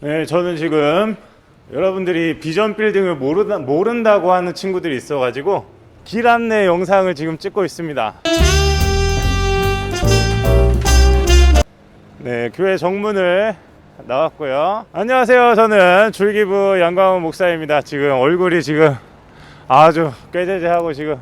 네, 저는 지금 여러분들이 비전 빌딩을 모르다, 모른다고 하는 친구들이 있어가지고 길 안내 영상을 지금 찍고 있습니다. 네, 교회 정문을 나왔고요. 안녕하세요. 저는 줄기부 양광훈 목사입니다. 지금 얼굴이 지금 아주 꾀재재하고 지금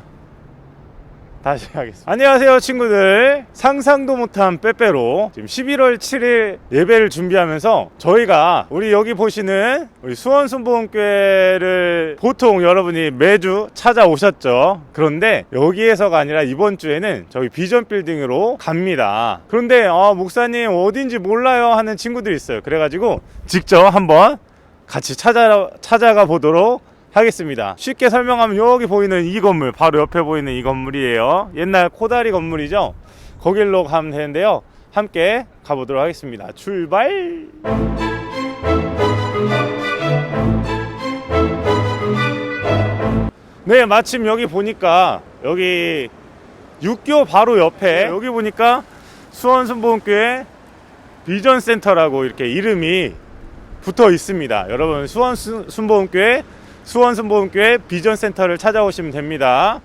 다시 하겠습니다. 안녕하세요, 친구들. 상상도 못한 빼빼로 지금 11월 7일 예배를 준비하면서 저희가 우리 여기 보시는 우리 수원 순복음교회를 보통 여러분이 매주 찾아오셨죠. 그런데 여기에서가 아니라 이번 주에는 저희 비전 빌딩으로 갑니다. 그런데 아, 목사님 어딘지 몰라요 하는 친구들이 있어요. 그래가지고 직접 한번 같이 찾아 찾아가 보도록 하겠습니다. 쉽게 설명하면 여기 보이는 이 건물, 바로 옆에 보이는 이 건물이에요. 옛날 코다리 건물이죠. 거길로 가면 되는데요. 함께 가보도록 하겠습니다. 출발! 네, 마침 여기 보니까 여기 육교 바로 옆에 여기 보니까 수원순복음교회 비전 센터라고 이렇게 이름이 붙어 있습니다. 여러분 수원 순- 순복음교회 수원 순복음교회 비전 센터를 찾아오시면 됩니다.